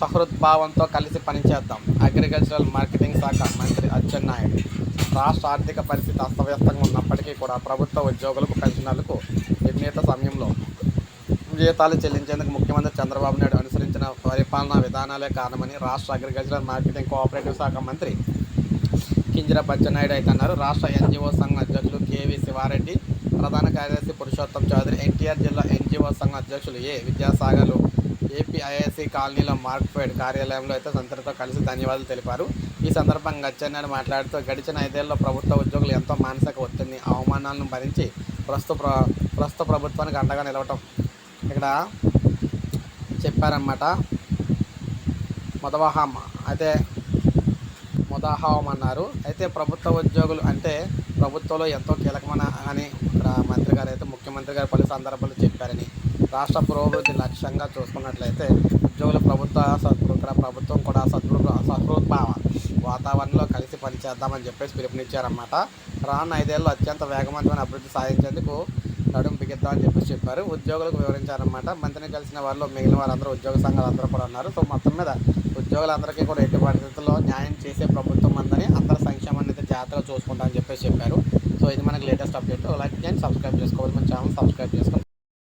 సహృద్భావంతో కలిసి పనిచేద్దాం. Agricultural marketing శాఖ మంత్రి అచ్చెన్నాయుడు. రాష్ట్ర ఆర్థిక పరిస్థితి అస్తవ్యస్తంగా ఉన్నప్పటికీ కూడా ప్రభుత్వ ఉద్యోగులకు పెన్షనర్లకు నిర్ణీత సమయంలో జీతాలు చెల్లించేందుకు ముఖ్యమంత్రి చంద్రబాబు నాయుడు అనుసరించిన పరిపాలనా విధానాలే కారణమని రాష్ట్ర అగ్రికల్చరల్ మార్కెటింగ్ కోఆపరేటివ్ శాఖ మంత్రి కింజరాపు అచ్చెన్నాయుడు అయితే అన్నారు. రాష్ట్ర ఎన్జిఓ సంఘ అధ్యక్షులు కేవీ శివారెడ్డి ప్రధాన కార్యదర్శి పురుషోత్తం చౌదరి ఎన్టీఆర్ జిల్లా ఎన్జిఓ సంఘ అధ్యక్షులు ఏ విద్యాసాగర్లు ఏపీఐఐసి కాలనీలో మార్క్ఫెడ్ కార్యాలయంలో అయితే సంతరితో కలిసి ధన్యవాదాలు తెలిపారు. ఈ సందర్భంగా అచ్చెన్నాయుడు మాట్లాడుతూ గడిచిన ఐదేళ్ళలో ప్రభుత్వ ఉద్యోగులు ఎంతో మానసిక ఒత్తిడిని అవమానాలను భరించి ప్రస్తుత ప్ర ప్రస్తుత ప్రభుత్వానికి అండగా నిలవటం ఇక్కడ చెప్పారన్నమాట. మొదవహామ అయితే ముదాహావం అన్నారు అయితే ప్రభుత్వ ఉద్యోగులు అంటే ప్రభుత్వంలో ఎంతో కీలకమైన అని ఇక్కడ మంత్రి గారు అయితే ముఖ్యమంత్రి గారు పలు సందర్భాలు చెప్పారని. రాష్ట్ర పురోభివృద్ధి లక్ష్యంగా చూసుకున్నట్లయితే ఉద్యోగుల ప్రభుత్వ సద్భు ఇక్కడ ప్రభుత్వం కూడా సదృ సహృద్భావ వాతావరణంలో కలిసి పనిచేద్దామని చెప్పేసి పిలుపునిచ్చారన్నమాట. రానున్న ఐదేళ్ళు అత్యంత వేగవంతమైన అభివృద్ధి సాధించేందుకు నడుము బిగిద్దామని చెప్పేసి చెప్పారు. ఉద్యోగులకు వివరించారన్నమాట. మంత్రిని కలిసిన వాళ్ళు మిగిలిన వారందరూ ఉద్యోగ సంఘాలు అందరూ కూడా ఉన్నారు. సో మొత్తం మీద ఉద్యోగులందరికీ కూడా ఎటువంటి పరిస్థితుల్లో న్యాయం చేసే ప్రభుత్వం అందని అందరి సంక్షేమాన్ని చూసుకుంటా అని చెప్పేసి చెప్పారు. సో ఇది మనకి లేటెస్ట్ అప్డేట్ లైక్ చేయండి సబ్స్క్రైబ్ చేసుకోవాలి. మన ఛానల్ సబ్స్క్రైబ్ చేసుకోండి